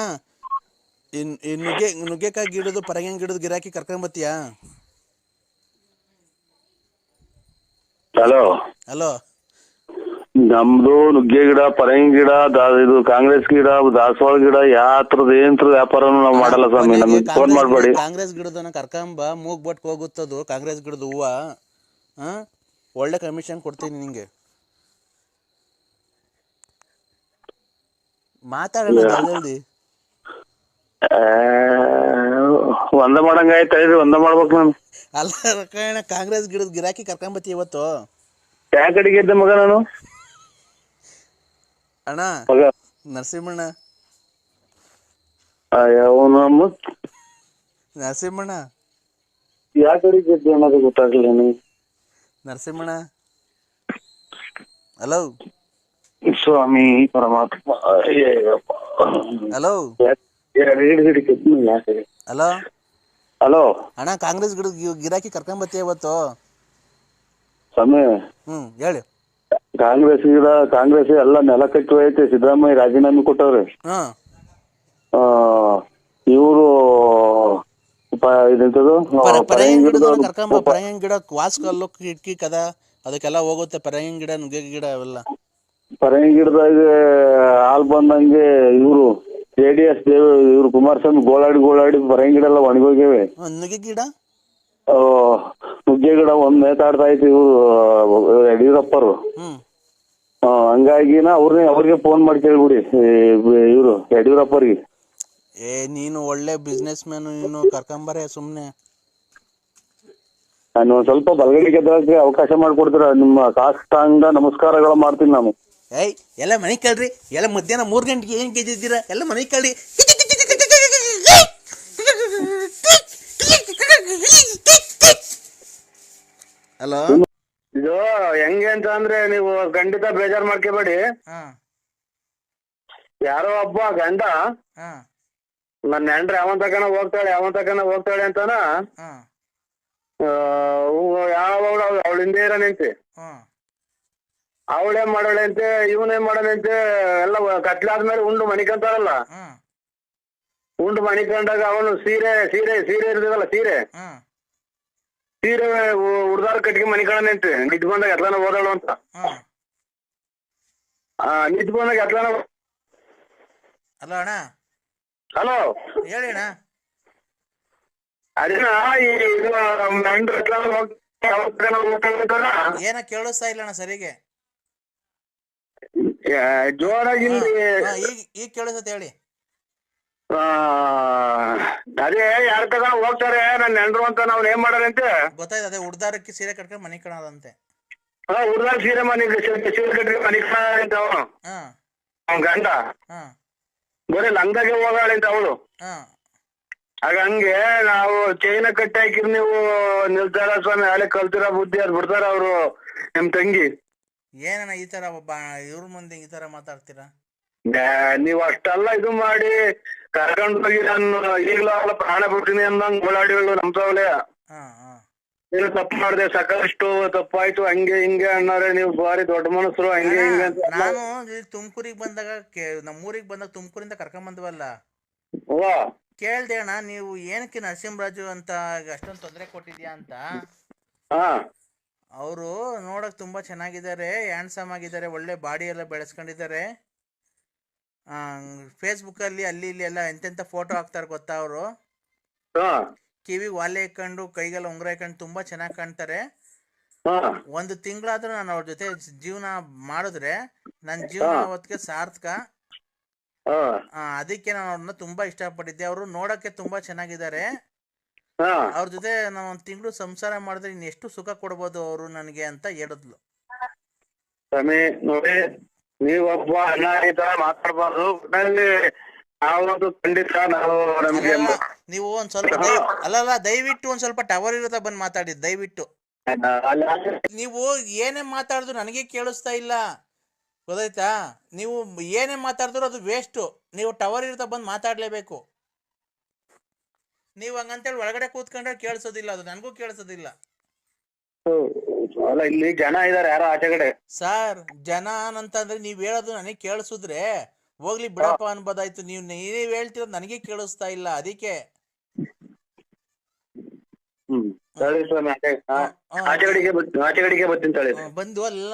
ಇನ್ ಈ ನುಗ್ಗೆ ನುಗ್ಗೆಕಾಯಿ ಗಿಡದು ಪರಂಗಿ ಗಿಡದ ಗಿರಾಕಿ ಕರ್ಕೊಂಬತ್ತೀಯಾ ಹಲೋ ಹಲೋ ನಮ್ದು ನುಗ್ಗೆ ಗಿಡ ಪರಂಗಿ ಗಿಡ ದಾ- ಇದು ಕಾಂಗ್ರೆಸ್ ಗಿಡ ದಾಸವಾಳ ಗಿಡ ಯಾತ್ರದ ಏನ್ ವ್ಯಾಪಾರನು ನಾವು ಮಾಡಲ್ಲ ಸ್ವಾಮಿ. ನಮಗೆ ಫೋನ್ ಮಾಡ್ಬೇಡಿ. ಕಾಂಗ್ರೆಸ್ ಗಿಡದನ ಕರ್ಕಂಬ ಮೂಗ್ ಬಟ್ ಹೋಗುತ್ತದು ಕಾಂಗ್ರೆಸ್ ಗಿಡದ ಹೂವ ಹಾ ಒಳ್ಳೆ ಕಮಿಷನ್ ಕೊಡ್ತೀನಿ ನಿಂಗೆ. ಮಾತಾಡಲ್ಲ ಜಲ್ದಿ ಆ, ಒಂದ ಮಾಡಂಗ ಆಯ್ತಾ ಒಂದ ಮಾಡ್ಬೇಕು ನಾನು. ಅಲ್ಲ ರಕ್ಕಣ್ಣ ಕಾಂಗ್ರೆಸ್ ಗಿಡದ ಗಿರಾಕಿ ಕರ್ಕೊಂಬತ್ತಿ ಇವತ್ತು. ಯಾ ಕಡೆಗೆ ಇದ್ದೆ ಮಗ ನಾನು? ಅಣ್ಣ? ಮಗ. ನರಸಿಂಹಣ್ಣ? ಅವನು ನರಸಿಂಹಣ್ಣ? ಅನ್ನೋದು ಗೊತ್ತಾಗ್ಲಿಲ್ಲ ನೀ ನರಸಿಂಹಣ್ಣ? ಹಲೋ ಸ್ವಾಮಿ ಪರಮಾತ್ಮ ಅಯ್ಯಯ್ಯಪ್ಪ. ಹಲೋ ಯಾ- ಯಾ ಕಡೆ? ಹಲೋ ಹಲೋ ಅಣ್ಣ ಕಾಂಗ್ರೆಸ್ ಗಿಡ ಗಿರಾಕಿ ಕರ್ಕೊಂಬತ್ತಿ ಇವತ್ತು? ಸ್ವಾಮಿ. ಹ್ಮ್ ಹೇಳಿ. ಕಾಂಗ್ರೆಸ್ ಗಿಡ ಕಾಂಗ್ರೆಸ್ ಎಲ್ಲ ನೆಲ ಕಟ್ಟು ಐತೆ. ಸಿದ್ದರಾಮಯ್ಯ ರಾಜೀನಾಮೆ ಕೊಟ್ಟವ್ರೆ. ಹಾ. ಇವರು ಇದೆಂತದು? ಪರ- ಪರಂಗಿ ಗಿಡದನ್ನ ಗಿಡದವ್ರು ಕರ್ಕೊಂಬ ಗಿಡ ವಾಸ್ ಕಲ್ಲು ಕಿಟಕಿ ಕದ ಅದಕ್ಕೆಲ್ಲ ಹೋಗುತ್ತೆ ಪರಂಗಿ ಗಿಡ ನುಗ್ಗೆ ಗಿಡ ಅವೆಲ್ಲ. ಪರಂಗಿ ಗಿಡದಾಗ ಹಾಲ್ ಬಂದಂಗೆ ಇವರು ಜೆ ಡಿ ಎಸ್ ದೇವ್ ಇವ್ರು ಕುಮಾರಸ್ವಾಮಿ ಗೋಳಾಡಿ ಗೋಳಾಡಿ ಪರಂಗಿ ಗಿಡ ಎಲ್ಲ ಒಣಗೋಗ್ಯವೆ. ನುಗ್ಗೆ ಗಿಡ ಆ, ಗಿಡ ಒಂದ್ ನೇತಾಡ್ತಾ ಇತ್ತು ಇವರು ಯಡಿಯೂರಪ್ಪರು. ಹಂಗಾಗಿನ ಅವ್ರನ್ನೇ ಅವ್ರಿಗೆ ಫೋನ್ ಮಾಡಿ ಕೇಳ್ಬಿಡಿ ಇವರು ಯಡಿಯೂರಪ್ಪರಿಗೆ. ಏ ನೀನು ಒಳ್ಳೆ ಬಿಸ್ನೆಸ್ ಮ್ಯಾನ್ ನೀನು ಕರ್ಕೊಂಬರೇ ಸುಮ್ನೆ. ನಾನು ಒಂದ್ ಸ್ವಲ್ಪ ಬಲಗಡೆ ಗೆದ್ದಕ್ಕೆ ಅವಕಾಶ ಮಾಡ್ಕೊಡ್ತೀರ ನಿಮ್ಮ ಕಾಷ್ಟಾಂಗ ನಮಸ್ಕಾರಗಳು ಮಾಡ್ತೀನಿ ನಾನು. ಏಯ್ ಎಲ್ಲ ಮನೆ ಕೇಳ್ರಿ ಎಲ್ಲ ಮಧ್ಯಾಹ್ನ ಮೂರ್ ಗಂಟೆಗೆ ಏನ್ ಗೆದ್ದಿದ್ದೀರ ಎಲ್ಲ ಮನೆ ಕೇಳ್ರಿ. ಹಲೋ ಇದು ಹೆಂಗೆ ಅಂತ ಅಂದ್ರೆ ನೀವು ಖಂಡಿತ ಬೇಜಾರ್ ಮಾಡ್ಕೋಬೇಡಿ. ಹಾ. ಯಾರೋ ಒಬ್ಬ ಗಂಡ ಹಾ. ನನ್ನ ಹೆಂಡ್ರ ಯಾವ ಹೋಗ್ತಾಳೆ ಯಾವ ತಕನ ಹೋಗ್ತಾಳೆ ಅಂತಾನ ಹಾ. ಯಾವಳು ಅವಳ? ಹಿಂದೆ ಇರ ಹಾ. ಅವಳೇ ಮಾಡೋಳೆ ಅಂತೆ ಇವನೇನ್ ಮಾಡೋಣಂತೆ ಎಲ್ಲ ಕತ್ಲಾದ್ಮೇಲೆ ಉಂಡು ಮಣಿಕಂತಾರಲ್ಲ ಹಾ. ಉಂಡು ಮಣಿಕೊಂಡಾಗ ಅವನು ಸೀರೆ ಸೀರೆ ಸೀರೆ ಇರ್ತದಲ್ಲ ಸೀರೆ. ಹಾ. ಸೀರೆ ಹುಡ್ದಾರ ಕಟ್ಗೆ ಮಣಿಕೊಂಡಂತೆ ನಿಂತ್. ಬಂದಾಗ ಎತ್ಲಾನ ಓದಾಳು ಅಂತ. ನಿಂತ್ ಬಂದಾಗ ಎತ್ಲಾನ ಹಲೋ ಅಣ್ಣ. ಹಲೋ. ಹೇಳಿ ಅಣ್ಣ. ಅದೇನ ಏನ ಕೇಳಿಸ್ತಾ ಇಲ್ಲ ಅಣ್ಣ ಸರಿಗೆ. ಜೋರಾಗಿ ಈಗ ಈಗ ಕೇಳಿಸತ್ತೆ ಹೇಳಿ. ಅದೇ ಯಾರ ತಗ ಹೋಗ್ತಾರೆ ನನ್ನ ನೆಂಡ್ರು ಅಂತ ನಾವ್ ಏನ್ ಮಾಡಾರಂತೆ. ಗೊತ್ತಾಯ್ತು ಅದೇ ಉಡ್ದಾರಕ್ಕೆ ಸೀರೆ ಕಟ್ಕೊಂಡು ಮನೆ ಕಣದಂತೆ. ಹುಡುಗ ಸೀರೆ ಮನೆ ಸೀರೆ ಕಟ್ಟಿ ಮನೆ ಅಂತ ಅವನು. ಹಾ. ಅವ್ನ ಗಂಡ. ಹಾ. ಬರೀ ಲಂಗಾಗೆ ಹೋಗಾಳೆ ಅಂತ ಅವಳು. ಹಾ. ಆಗ ಹಂಗೆ ನಾವು ಚೈನ ಕಟ್ಟಿ ಹಾಕಿರ್ ನೀವು ನಿಲ್ತಾರ ಸ್ವಾಮಿ ಹಳೆ ಕಲ್ತಿರ ಬುದ್ಧಿ ಅದ್ ಬಿಡ್ತಾರ ಅವ್ರು ನಿಮ್ ತಂಗಿ. ಏನಣ್ಣ ಈ ತರ ಒಬ್ಬ ಇವ್ರ ಮುಂದೆ ಈ ತರ ಮಾತಾಡ್ತೀರಾ? ಏ, ನೀವ್ ಅಷ್ಟೆಲ್ಲ ಇದು ಮಾಡಿ ಕರ್ಕೊಂಡ್ ಹೋಗಿ ನಾನು ಈಗಲೂ ಅವಳ ಪ್ರಾಣ ಬಿಡ್ತೀನಿ ಅಂದಂಗ್ ಓಡಾಡಿಗಳು ಹಾ ನೀನು ತಪ್ಪು ಮಾಡಿದೆ ಸಾಕಷ್ಟು ತಪ್ಪಾಯ್ತು ಹಂಗೆ ಹಿಂಗೆ ಅಣ್ಣಾರೆ ನೀವು ಬಾರಿ ದೊಡ್ಡ ಮನಸ್ಸರು ಹಂಗೆ ಹಿಂಗೆ ಅಂತ ನಾನು ಇಲ್ಲಿ ತುಮಕೂರಿಗೆ ಬಂದಾಗ ನಮ್ಮೂರಿಗೆ ಬಂದಾಗ ತುಮಕೂರಿಂದ ಕರ್ಕೊಂಡ್ ಬಂದ್ವಲ್ಲ? ಕೇಳ್ದೆ ಅಣ್ಣ ನೀವು ಏನಕ್ಕೆ ನರಸಿಂಹರಾಜು ಅಂತ ಅಷ್ಟೊಂದು ತೊಂದರೆ ಕೊಟ್ಟಿದ್ಯಾ ಅಂತ? ಅವರು ನೋಡಕ್ ತುಂಬಾ ಚೆನ್ನಾಗಿದ್ದಾರೆ ಹ್ಯಾಂಡ್ಸಮ್ ಆಗಿದ್ದಾರೆ ಒಳ್ಳೆ ಬಾಡಿ ಎಲ್ಲ ಬೆಳೆಸ್ಕೊಂಡಿದ್ದಾರೆ. ಫೇಸ್ಬುಕ್ ಅಲ್ಲಿ ಅಲ್ಲಿ ಇಲ್ಲಿ ಎಲ್ಲ ಎಂತೆಂತ ಫೋಟೋ ಹಾಕ್ತಾರೆ ಗೊತ್ತಾ ಅವರು? ಕಿವಿ ಕಿವಿಗೆ ವಾಲೆ ಇಕ್ಕೊಂಡು ಕೈಗೆಲ್ಲ ಉಂಗುರ ಇಕ್ಕೊಂಡು ತುಂಬಾ ಚೆನ್ನಾಗಿ ಕಾಣ್ತಾರೆ. ಒಂದು ತಿಂಗಳಾದ್ರೂ ನಾನು ಅವ್ರ ಜೊತೆ ಜೀವನ ಮಾಡಿದ್ರೆ ನನ್ನ ಜೀವನ ಅವತ್ತಿಗೆ ಸಾರ್ಥಕ. ಅದಕ್ಕೆ ನಾನು ಅವ್ರನ್ನ ತುಂಬಾ ಇಷ್ಟಪಟ್ಟಿದ್ದೆ. ಅವರು ನೋಡಕ್ಕೆ ತುಂಬಾ ಚೆನ್ನಾಗಿದ್ದಾರೆ. ಅವ್ರ ಜೊತೆ ನಾನು ಒಂದು ತಿಂಗಳು ಸಂಸಾರ ಮಾಡಿದ್ರೆ ಇನ್ನೆಷ್ಟು ಸುಖ ಕೊಡ್ಬೋದು ಅವರು ನನಗೆ ಅಂತ ಹೇಳಿದ್ಲು. ನೋಡಿ ನೀವೊಬ್ಬ ಅಣ್ಣ ಈ ತರ ಮಾತಾಡ್ಬಾರ್ದು. ಒಟ್ನಲ್ಲಿ ಖಂಡಿತ ನಾವು ನಮ್ಗೆ ನೀವು ಒಂದ್ ಸ್ವಲ್ಪ ದಯ ಅಲ್ಲಲ್ಲ ದಯವಿಟ್ಟು ಒಂದ್ ಸ್ವಲ್ಪ ಟವರ್ ಇರೋದ ಬಂದ್ ಮಾತಾಡಿ ದಯವಿಟ್ಟು. ಅಲ್ಲಿ ನೀವು ಏನೇ ಮಾತಾಡಿದ್ರು ನನಗೆ ಕೇಳಿಸ್ತಾ ಇಲ್ಲ. ಗೊತ್ತಾಯ್ತಾ? ನೀವು ಏನೇ ಮಾತಾಡಿದ್ರು ಅದು ವೇಸ್ಟು ನೀವು ಟವರ್ ಇರ್ತಾ ಬಂದು ಮಾತಾಡ್ಲೇಬೇಕು. ನೀವು ಹಂಗಂತೇಳಿ ಒಳಗಡೆ ಕೂತ್ಕೊಂಡ್ರೆ ಕೇಳಿಸೋದಿಲ್ಲ ಅದು ನನಗೂ ಕೇಳಿಸೋದಿಲ್ಲ. ಅಲ್ಲ ಇಲ್ಲಿ ಜನ ಇದಾರೆ ಯಾರೋ ಆಚೆ ಕಡೆ. ಸರ್ ಜನ ಅಂತಂದ್ರೆ ನೀವ್ ಹೇಳೋದು ನನಗೆ ಕೇಳಿಸಿದ್ರೆ ಹೋಗ್ಲಿ ಬಿಡಪ್ಪ ಅನ್ಬೋದಾಯ್ತು. ನೀವ್ ನೀವ್ ಹೇಳ್ತಿರೋದು ನನಗೆ ಕೇಳಿಸ್ತಾ ಇಲ್ಲ ಅದಕ್ಕೆ. ಹ್ಮ್. ತಳಿ ಸ್ವಾಮಿ ಆಚೆ ಹಾ. ಹ್ಮ್. ಆಚೆ ಕಡೆಗೆ ಬರ್ತೀನಿ ಆಚೆ ಕಡೆಗೆ ಬರ್ತೀನಿ ತಳಿ ಬಂದು ಅಲ್ಲ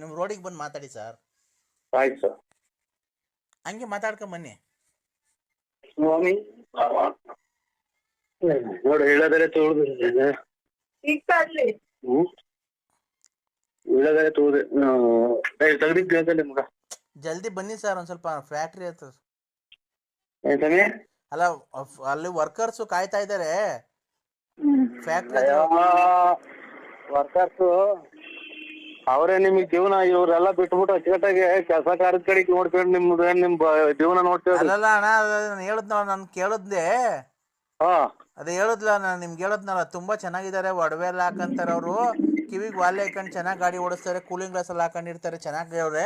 ನಿಮ್ ರೋಡಿಗೆ ಬಂದು ಮಾತಾಡಿ ಸರ್ ಆಯ್ತು ಸರ್ ಹಂಗೆ ಮಾತಾಡ್ಕೊಂಡ್ ಬನ್ನಿ. ಸ್ವಾಮಿ ನೋಡು ಹೇಳೋದರೆ ತುಳಿದು ಹ್ಮ್. ತೆಗ್ದಿದ್ದು ನಿಮ್ಗ. ಜಲ್ದಿ ಬನ್ನಿ ಸರ್ ಒಂದ್ ಸ್ವಲ್ಪ ಫ್ಯಾಕ್ಟ್ರಿ ಹತ್ರ. ಅಲ್ಲ ಅಫ್- ಅಲ್ಲಿ ವರ್ಕರ್ಸ್ ಕಾಯ್ತಾ ಇದಾರೆ. ಫ್ಯಾಕ್ಟ್ರಿ ವರ್ಕರ್ಸ್ ಅವರೇ ನಿಮಗೆ ಜೀವನ ಇವ್ರೆಲ್ಲ ಬಿಟ್ಬಿಟ್ಟು ಅಚ್ಚುಕಟ್ಟಾಗಿ ಕೆಲಸ ಕಾರ್ಯದ ಕಡೆಗೆ ನೋಡ್ಕೊಂಡು ನಿಮ್ದು ಏನ್ ನಿಮ್ ಬ- ಜೀವನ ನೋಡ್ತೇವೆ ಅಲ್ಲಲ್ಲ ಅಣ್ಣ ನಾನು ಹೇಳದ್ನಲ್ಲ ನಾನು ಕೇಳದ್ದೆ ಹಾ. ಅದೇ ಹೇಳದ್ಲ ನಾನು ನಿಮ್ಗೆ ಹೇಳದ್ನಲ್ಲ ತುಂಬಾ ಚೆನ್ನಾಗಿದ್ದಾರೆ ಒಡವೆ ಎಲ್ಲ ಹಾಕಂತಾರ ಅವರು. ಕಿವಿಗೆ ವಾಲೆ ಹಾಕೊಂಡು ಚೆನ್ನಾಗಿ ಗಾಡಿ ಓಡಿಸ್ತಾರೆ ಕೂಲಿಂಗ್ ಗ್ಲಾಸ್ ಎಲ್ಲ ಹಾಕೊಂಡಿರ್ತಾರೆ ಚೆನ್ನಾಗಿ ಅವ್ರೆ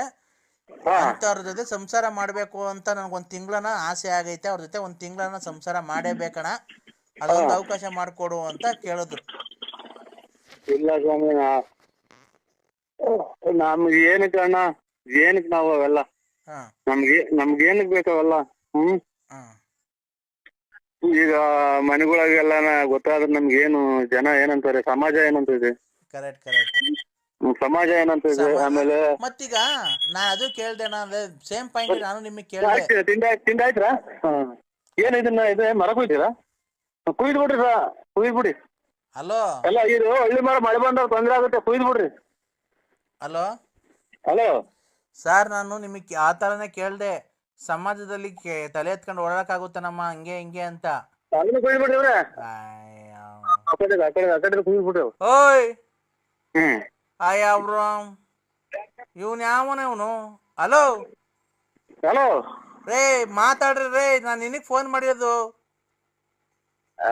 ಅಂತವ್ರ ಜೊತೆ ಸಂಸಾರ ಮಾಡ್ಬೇಕು ಅಂತ ನನ್ಗೊಂದ್ ತಿಂಗಳನ ಆಸೆ ಆಗೈತೆ. ಅವ್ರ ಜೊತೆ ಒಂದ್ ತಿಂಗಳನ ಸಂಸಾರ ಮಾಡೇಬೇಕಣ. ಅದೊಂದು ಅವಕಾಶ ಮಾಡ್ಕೊಡು ಅಂತ ಕೇಳಿದ್ರು. ಇಲ್ಲ ಸ್ವಾಮಿ ನಮ್ಗೆ ಏನಕ್ಕೆ ಅಣ್ಣ? ಏನಕ್ಕೆ ನಾವು ಅವೆಲ್ಲ? ನಮ್ಗೆ ನಮ್ಗೆ ಏನಕ್ಕೆ ಬೇಕಾವಲ್ಲ ಹ್ಮ್? ಈಗ ಮನೆಗಳಿಗೆಲ್ಲ ಗೊತ್ತಾದ್ರೆ ನಮ್ಗೆ ಏನು ಜನ ಏನಂತಾರೆ ಸಮಾಜ ಏನಂತಿದೆ? ಕರೆಕ್ಟ್ ಕರೆಕ್ಟ್ ಸಮಾಜ ಏನಂತಿದೆ ಸಮಾಜ- ಆಮೇಲೆ ಮತ್ತೀಗ ನಾ ಅದು ಕೇಳ್ದೆ ಅಂದ್ರೆ ಸೇಮ್ ಪಾಯಿಂಟ್ ನಾನು ನಿಮಗೆ ಕೇಳ್ದೆ. ಆಯ್ತು, ತಿಂಡಿ ತಿಂಡಿ ಆಯ್ತಾ? ಹಾ. ಏನ್ ಇದನ್ನ ಇದು ಮರ ಕುಯ್ತೀರಾ? ಕುಯ್ದು ಬಿಡ್ರಿ ಸಾ ಕುಯ್ದು ಬಿಡಿ. ಹಲೋ? ಅಲ್ಲ ಇದು ಹಳ್ಳಿ ಮರ ಮಳೆ ಬಂದಾಗ ತೊಂದ್ರೆ ಆಗುತ್ತೆ ಕುಯ್ದು ಬಿಡ್ರಿ. ಹಲೋ? ಹಲೋ? ಸರ್ ನಾನು ನಿಮಗೆ ಆ ತರನೇ ಕೇಳ್ದೆ. ಸಮಾಜದಲ್ಲಿ ಕೆ- ತಲೆ ಎತ್ಕೊಂಡು ಓಡಾಡಕ್ಕಾಗುತ್ತೆ ನಮ್ಮ ಹಂಗೆ ಹಿಂಗೆ ಅಂತ? ಅದನ್ನ ಕುಯ್ದು ಬಿಡ್ರಿ ಇವ್ರೆ. ಆಯ್ಯ. ಆ ಕಡೆ ಆ ಕಡೆ ಆ ಕಡೆ ಕುಯ್ದು ಬಿಡ್ರಿ ಓಯ್! ಹ್ಮ್. ಆಯ್ ಅವ್ರು. ಇವನ್ ಯಾವನ ಇವನು? ಹಲೋ ಹಲೋ ರೇ ಮಾತಾಡ್ರಿ ರೇ ನಾನು ನಿನಗ್ ಫೋನ್ ಮಾಡಿರೋದು. ಆ,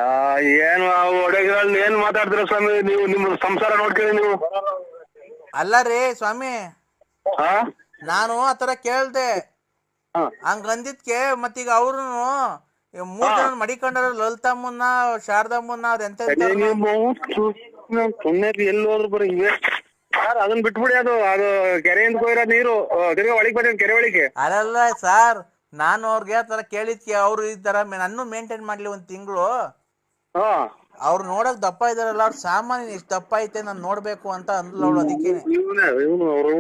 ಏನು ಒಡೆಗಳಲ್ಲಿ ಏನ್ ಮಾತಾಡ್ತೀರ ಸ್ವಾಮಿ? ನೀವು ನಿಮ್ಮ ಸಂಸಾರ ನೋಡ್ಕೊಳ್ಳಿ ನೀವು. ಅಲ್ಲ ರೀ ಸ್ವಾಮಿ. ಹಾ ನಾನು ಆತರ ಕೇಳ್ದೆ. ಹಂಗ ಹಂಗಂದಿದ್ಕೆ ಮತ್ತೀಗ ಅವ್ರು ಮೂರ್ ಜನ ಮಡಿಕೊಂಡಾರ ಲಲಿತಮ್ಮನ್ನ ಶಾರದಮ್ಮನ್ನ ಅವ್ರ ಎಂತ ಸುಮ್ಮನೆ ಎಲ್ಲಿ ಹೋದ್ರು ಬರೀ ಹಿಂಗೆ. ಸರ್ ಅದನ್ನ ಬಿಟ್ಬಿಡಿ ಅದು ಅದು ಕೆರೆಯಿಂದ ಹೋಗಿರೋ ನೀರು ತಿರ್ಗಾ ಒಳಗೆ ಬಂದ ಕೆರೆ ಒಳಗೆ. ಅಲ್ಲ ಸರ್ ನಾನು ಅವ್ರಿಗೆ ಆ ತರ ಕೇಳಿದ್ಕೆ ಅವ್ರು ಈ ತರ ನಾನು ನನ್ನೂ ಮೇಂಟೈನ್ ಮಾಡ್ಲಿ ಒಂದ್ ತಿಂಗಳು. ಹಾ. ಅವ್ರು ನೋಡಕ್ ದಪ್ಪ ಇದಾರಲ್ಲ ಅವ್ರ ಸಾಮಾನ್ಯ ಇಷ್ಟ ದಪ್ಪ ಐತೆ ನಾನು ನೋಡ್ಬೇಕು ಅಂತ ಅಂದ್ಲು ಅವ್ಳು ಅದಕ್ಕೆ ಇವನೇ ಇವನು ಅವ್ರು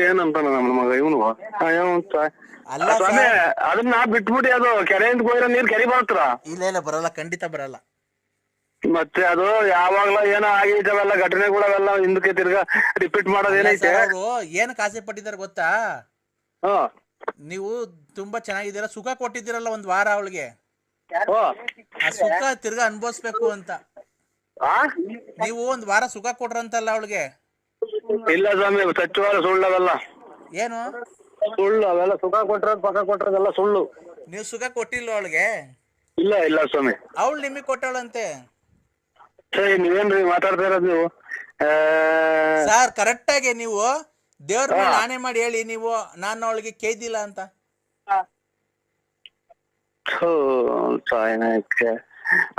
ಏನಂತ ನಮ್ಮ ಮಗ ಇವನು. ಅಲ್ಲ ಸ್ವಾಮಿ ಅದನ್ನ ಬಿಟ್ಬಿಡಿ ಅದು ಕೆರೆಯಿಂದ ಹೋಗಿರೋ ನೀರ್ ಕೆರೆ ಬರುತ್ತಲ್ಲ ಇಲ್ಲ ಇಲ್ಲ ಬರಲ್ಲ ಖಂಡಿತ ಬರಲ್ಲ. ಮತ್ತೆ ಅದು ಯಾವಾಗ್ಲೂ ಏನೋ ಆಗಿದ್ದಾವೆಲ್ಲ ಘಟನೆಗಳವೆಲ್ಲ ಹಿಂದಕ್ಕೆ ತಿರ್ಗಾ ರಿಪೀಟ್ ಮಾಡೋದೇನೈತೆ ಏನ್ ಕಾಸೆ ಏನಕ್ಕೆ ಆಸೆ ಪಟ್ಟಿದ್ದಾರೆ ಗೊತ್ತಾ? ಹಾ. ನೀವು ತುಂಬಾ ಚೆನ್ನಾಗಿದ್ದೀರಾ ಸುಖ ಕೊಟ್ಟಿದ್ದೀರಲ್ಲ ಒಂದ್ ವಾರ ಅವಳಿಗೆ. ಆ ಸುಖ ತಿರ್ಗಾ ಅನ್ಭವಿಸ್ಬೇಕು ಅಂತ. ಆ? ನೀವು ಒಂದ್ ವಾರ ಸುಖ ಕೊಟ್ರಂತಲ್ಲ ಅವಳಿಗೆ? ಇಲ್ಲ ಸ್ವಾಮಿ ಸಚಿವಾಲಯ ಸುಳ್ಳು ಅವೆಲ್ಲ ಏನು? ಸುಳ್ಳು ಅವೆಲ್ಲ ಸುಖ ಕೊಟ್ಟಿರೋದು ಪಕ್ಕ ಕೊಟ್ರದೆಲ್ಲ ಸುಳ್ಳು. ನೀವು ಸುಖ ಕೊಟ್ಟಿಲ್ಲ ಅವಳಿಗೆ? ಇಲ್ಲ ಇಲ್ಲ ಸ್ವಾಮಿ. ಅವಳು ನಿಮಗೆ ಕೊಟ್ಟವಳಂತೆ. ಸರಿ ನೀವೇನ್ರಿ ಮಾತಾಡ್ತಾ ಇರೋದು ನೀವು? ಸರ್ ಕರೆಕ್ಟ್ ಆಗಿ ನೀವು ದೇವ್ರ ಮೇಲೆ ಆಣೆ ಮಾಡಿ ಹೇಳಿ ನೀವು ನಾನು ಅವಳಿಗೆ ಕೇದಿಲ್ಲ ಅಂತ.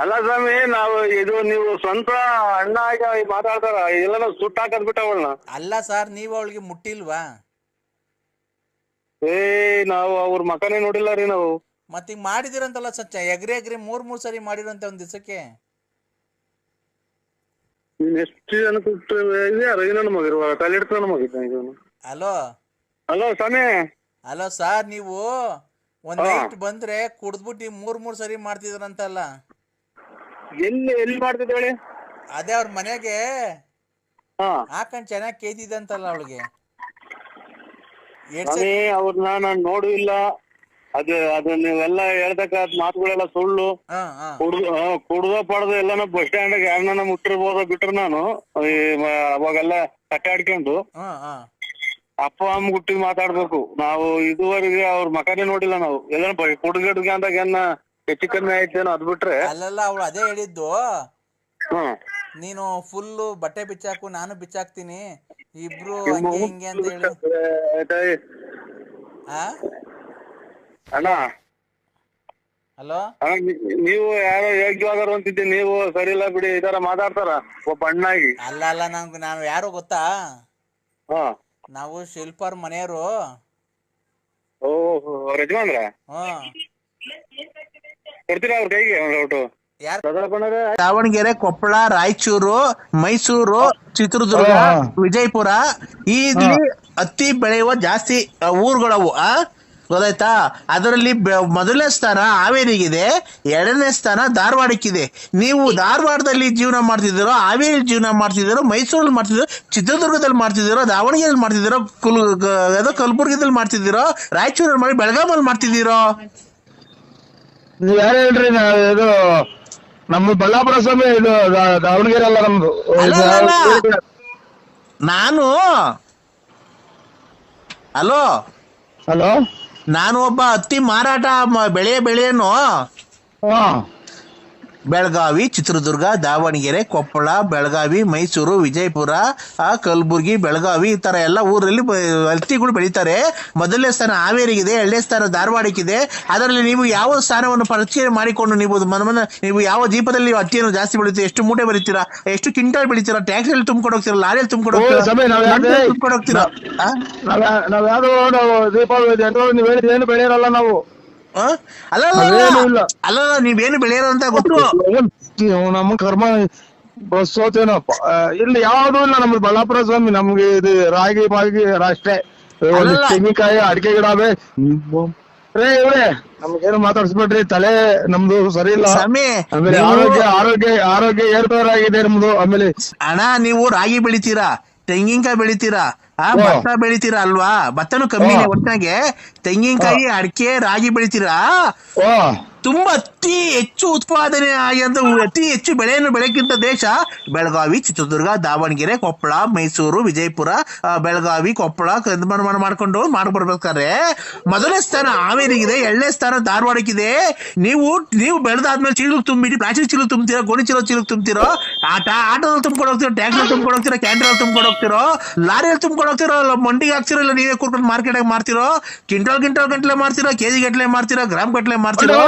ಅಲ್ಲ ಸ್ವಾಮಿ ನಾವು ಇದು ನೀವು ಸ್ವಂತ ಅಣ್ಣ ಆಗಿ ಮಾತಾಡ್ತಾರ ಎಲ್ಲ ಸುಟ್ಟ ಹಾಕದ್ ಬಿಟ್ಟ ಅವಳನ್ನ. ಅಲ್ಲ ಸರ್ ನೀವು ಅವಳಿಗೆ ಮುಟ್ಟಿಲ್ವಾ? ಏ ನಾವು ಅವ್ರ ಮಕನೇ ನೋಡಿಲ್ಲ ರೀ ನಾವು. ಮತ್ತೀಗ ಮಾಡಿದಿರಂತಲ್ಲ ಸಚ್ಚ ಎಗ್ರಿ ಎಗ್ರಿ ಮೂರ್ ಮೂರ್ ಸರಿ ಮಾಡಿರಂತೆ ಒಂದ್ ದಿವಸಕ್ಕೆ. ನೀನ್ ಎಷ್ಟು ಜನ ಕೊಟ್ಟು ಇದ್ಯಾರು ಇನ್ನೊಂದು ಮಗಿರುವ ತಲೆಡ್ತ ಮಗಿದ್ದ ಇವನು ಹಲೋ? ಹಲೋ ಸ್ವಾಮಿ? ಹಲೋ ಸರ್ ನೀವು ಒಂದ್ ನೈಟ್ ಬಂದ್ರೆ ಕುಡ್ದ್ಬಿಟ್ಟು ಮೂರ್ ಮೂರ್ ಸರಿ ಮಾಡ್ತಿದ್ರಂತಲ್ಲ. ಎಲ್ಲಿ ಎಲ್ಲಿ ಮಾಡ್ತಿದ್ದ ಹೇಳಿ? ಅದೇ ಅವ್ರ ಮನೆಗೆ ಹಾ. ಹಾಕೊಂಡ್ ಚೆನ್ನಾಗಿ ಕೇತಿದಂತಲ್ಲ ಅವಳಿಗೆ. ಅವ್ರನ್ನ ನಾನು ನೋಡು ಇಲ್ಲ ಅದು ಅದು ನೀವೆಲ್ಲ ಹೇಳ್ತಕ್ಕ ಮಾತುಗಳೆಲ್ಲ ಸುಳ್ಳು. ಹಾ ಹಾ. ಕುಡ್ದು ಕುಡ್ದು ಪಡ್ದು ಎಲ್ಲಾನ ಬಸ್ ಸ್ಟ್ಯಾಂಡ್ ಯಾರನ್ನ ಮುಟ್ಟಿರ್ಬೋದ ಬಿಟ್ರ ನಾನು. ಈ ಮ- ಅವಾಗೆಲ್ಲ ಕಟ್ಟಾಡ್ಕೊಂಡು. ಹಾ ಹಾ. ಅಪ್ಪ ಅಮ್ಮ ಗುಟ್ಟಿ ಮಾತಾಡ್ಬೇಕು. ನಾವು ಇದುವರೆಗೆ ಅವ್ರ ಮಕನೇ ನೋಡಿಲ್ಲ ನಾವು. ಎಲ್ಲ ಕುಡ್ಗಿಡ್ಗೆ ಅಂದಾಗ ಏನ ಹೆಚ್ಚು ಕಮ್ಮಿ ಆಯ್ತೇನೋ ಅದ್ ಬಿಟ್ರೆ. ಅಲ್ಲೆಲ್ಲ ಅವಳು ಅದೇ ಹೇಳಿದ್ದು. ಹ್ಮ್ ನೀನು ಫುಲ್ಲು ಬಟ್ಟೆ ಬಿಚ್ಚಾಕು ನಾನು ಬಿಚ್ಚಾಕ್ತೀನಿ. ಇಬ್ರು ಹಂಗೆ ಹಿಂಗೆ ಅಂತ ಹೇಳಿ. ಆಯ್ತಾ? ಆ? ಅಣ್ಣ. ಹಲೋ? ಅಣ್ಣ ನೀವು ಯಾರೋ ಯೋಗ್ಯವಾದರು ಅಂತಿದ್ದೆ ನೀವು ಸರಿ ಇಲ್ಲ ಬಿಡಿ ಈ ತರ ಮಾತಾಡ್ತಾರ ಒಬ್ಬ ಅಣ್ಣಾಗಿ. ಅಲ್ಲ ಅಲ್ಲ ನಂಗೆ ನಾವು ಯಾರು ಗೊತ್ತಾ? ಹಾ. ನಾವು ಶಿಲ್ಪರ್ ಮನೆಯವರು. ಓ ಅವ್ರ ಯಜಮಾನ್ರ? ಹಾ ಕೊಡ್ತೀರಾ ಅವ್ರ ಕೈಗೆ ಒಂದ್ ಔಟು? ದಾವಣಗೆರೆ ಕೊಪ್ಪಳ ರಾಯಚೂರು ಮೈಸೂರು ಚಿತ್ರದುರ್ಗ. ವಿಜಯಪುರ ಈ ಇಲ್ಲಿ ಹತ್ತಿ ಬೆಳೆಯುವ ಜಾಸ್ತಿ ಆ, ಊರುಗಳವು ಆ? ಗೊತ್ತಾಯ್ತಾ? ಅದರಲ್ಲಿ ಮೊದಲನೇ ಸ್ಥಾನ ಹಾವೇರಿಗಿದೆ ಎರಡನೇ ಸ್ಥಾನ ಧಾರವಾಡಕ್ಕಿದೆ. ನೀವು ಧಾರವಾಡದಲ್ಲಿ ಜೀವನ ಮಾಡ್ತಿದ್ದೀರೋ ಹಾವೇರಿ ಜೀವನ ಮಾಡ್ತಿದ್ದೀರೋ ಮೈಸೂರಲ್ಲಿ ಮಾಡ್ತಿದ್ದೀರೋ ಚಿತ್ರದುರ್ಗದಲ್ಲಿ ಮಾಡ್ತಿದ್ದೀರೋ ದಾವಣಗೆರೆಯಲ್ಲಿ ಮಾಡ್ತಿದ್ದೀರೋ ಕುಲ್ ಯಾವುದೋ ಕಲಬುರಗಿದಲ್ಲಿ ಮಾಡ್ತಿದ್ದೀರೋ ರಾಯಚೂರಲ್ಲಿ ಮಾಡಿ ಬೆಳಗಾಮಲ್ಲಿ ಮಾಡ್ತಿದ್ದೀರೋ? ನೀವು ಯಾರು ಹೇಳ್ರಿ ಇದು ನಮ್ಮ ಬಳ್ಳಾಪುರ ಸ್ವಾಮಿ ಇದು ದಾವಣಗೆರೆ ಅಲ್ಲ ನಮ್ದು. ನಾನು ಹಲೋ? ಹಲೋ? ನಾನು ಒಬ್ಬ ಹತ್ತಿ ಮಾರಾಟ ಮ- ಬೆಳೆ ಬೆಳೆಯನ್ನು ಹಾ. ಬೆಳಗಾವಿ ಚಿತ್ರದುರ್ಗ ದಾವಣಗೆರೆ ಕೊಪ್ಪಳ ಬೆಳಗಾವಿ ಮೈಸೂರು ವಿಜಯಪುರ ಆ, ಕಲಬುರ್ಗಿ ಬೆಳಗಾವಿ ಈ ತರ ಎಲ್ಲ ಊರಲ್ಲಿ ಹತ್ತಿಗಳು ಬೆಳೀತಾರೆ. ಮೊದಲನೇ ಸ್ಥಾನ ಹಾವೇರಿಗಿದೆ ಎರಡನೇ ಸ್ಥಾನ ಧಾರವಾಡಕ್ಕಿದೆ. ಅದರಲ್ಲಿ ನೀವು ಯಾವ ಸ್ಥಾನವನ್ನು ಪರಿಚಯ ಮಾಡಿಕೊಂಡು ನೀವು ಮನ ಮನ ನೀವು ಯಾವ ದೀಪದಲ್ಲಿ ಹತ್ತಿಯನ್ನು ಜಾಸ್ತಿ ಬೆಳೀತೀರಾ ಎಷ್ಟು ಮೂಟೆ ಬೆಳಿತೀರಾ? ಎಷ್ಟು ಕ್ವಿಂಟಲ್ ಬೆಳಿತೀರಾ? ಟ್ಯಾಕ್ಸಿಯಲ್ಲಿ ತುಂಬಿಕೊಂಡು ಹೋಗ್ತೀರಾ? ಲಾರಿಯಲ್ಲಿ ತುಂಬಿಕೊಂಡು ಹೋಗ್ತೀರಾ? ತುಂಬಿಕೊಂಡು ಹೋಗ್ತೀರಾ? ನಾವ್ ದೀಪಾವಳಿ ನೀವ್. ಅಲ್ಲ. ಅಲ್ಲ, ನೀವೇನು ಬೆಳೆಯಲ್ಲ ಅಂತ ಗೊತ್ತು. ನಮ್ಮ ಕರ್ಮ ಸೋತೇನಪ್ಪ. ಇಲ್ಲಿ ಯಾವ್ದು ಇಲ್ಲ ನಮ್ದು ಬಳ್ಳಾಪುರ ಸ್ವಾಮಿ ನಮ್ಗೆ ಇದು ರಾಗಿ ಬಾಗಿ ಅಷ್ಟೇ. ತೆಂಗಿನಕಾಯಿ ಅಡಿಕೆ ಗಿಡ ಅವೇ. ರೇ ಇವ್ರೆ ನಮ್ಗೇನು ಮಾತಾಡ್ಸ್ಬೇಡ್ರಿ ತಲೆ ನಮ್ದು ಸರಿ ಇಲ್ಲ. ಆಮೇಲೆ ಆರೋಗ್ಯ ಆರೋಗ್ಯ ಆರೋಗ್ಯ ಏರ್ಪೇರಾಗಿದೆ ನಮ್ದು. ಆಮೇಲೆ ಅಣ್ಣ ನೀವು ರಾಗಿ ಬೆಳಿತೀರಾ? ತೆಂಗಿನಕಾಯಿ ಬೆಳಿತೀರಾ? ಆ. ಭತ್ತ ಬೆಳಿತೀರಾ ಅಲ್ವಾ ಭತ್ತನು ಕಮ್ಮಿನೇ. ಒಟ್ಟಾಗೆ ತೆಂಗಿನಕಾಯಿ ಅಡಿಕೆ ರಾಗಿ ಬೆಳಿತೀರಾ ತುಂಬಾ ಅತಿ ಹೆಚ್ಚು ಉತ್ಪಾದನೆ ಆಗಿದ್ದು ಅತಿ ಹೆಚ್ಚು ಬೆಳೆಯನ್ನು ಬೆಳಕಿದ್ದ ದೇಶ ಬೆಳಗಾವಿ, ಚಿತ್ರದುರ್ಗ, ದಾವಣಗೆರೆ, ಕೊಪ್ಪಳ, ಮೈಸೂರು, ವಿಜಯಪುರ ಬೆಳಗಾವಿ, ಕೊಪ್ಪಳ ಕಂದಮಾನ ಮಾಡ್ಕೊಂಡು ಮಾಡ್ಬರ್ಬೇಕಾದ್ರೆ ಮೊದಲನೇ ಸ್ಥಾನ ಹಾವೇರಿಗಿದೆ, ಎರಡನೇ ಸ್ಥಾನ ಧಾರವಾಡಕ್ಕಿದೆ. ನೀವು ನೀವು ಬೆಳೆದಾದ್ಮೇಲೆ ಚೀಲ ತುಂಬಿಟ್ಟು ಪ್ಲಾಸ್ಟಿಕ್ ಚೀಲ ತುಂಬ್ತೀರೋ, ಗೋಣಿ ಚೀಲ ಚೀಲ ತುಂಬ್ತಿರೋ, ಆಟ, ಆಟೋದಲ್ಲಿ ತುಂಬ್ಕೊಂಡು ಹೋಗ್ತೀರೋ ಟ್ಯಾಕ್ಟರ್ ತುಂಬ್ಕೊಂಡು ಹೋಗ್ತೀರಾ ಕ್ಯಾಂಟರ್ ತುಂಬ್ಕೊಂಡು ಹೋಗ್ತಿರೋ, ಲಾರಿಯಲ್ಲಿ ತುಂಬ್ಕೊಂಡು ಹೋಗ್ತಿರೋ ಮಂಡಿಗೆ ಹಾಕ್ತಿರೋ, ಇಲ್ಲ ನೀವೇ ಕೂತ್ಕೊಂಡು ಮಾರ್ಕೆಟ್ ಮಾರ್ತಿರೋ, ಕಿಂಟಲ್ ಕಿಂಟಲ್ ಗಂಟ್ಲೆ ಮಾರ್ತಿರೋ, ಕೆಜಿ ಗಟ್ಟಲೆ ಮಾರ್ತಿರೋ, ಗ್ರಾಮ್ ಗಟ್ಟಲೆ ಮಾರ್ತಿರೋ?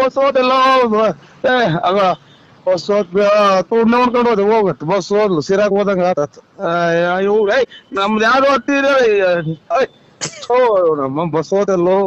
ಬಸ್ ಹೋದೆಲ್ಲ ಏ ಅಗ ಬಸ್ ಹೋದ್ ತೂಡ್ ನೋಡ್ಕೊಂಡು ಹೋದೆ ಹೋಗತ್ ಬಸ್ ಹೋದ್ಲು, ಸಿರಾಕ್ ಹೋದಂಗ ಆತತ್. ಇವ್ ಏಯ್, ನಮ್ದು ಯಾವ್ದು ಹತ್ತಿರ ನಮ್ಮ ಬಸ್ ಹೋದೆಲ್ಲೋ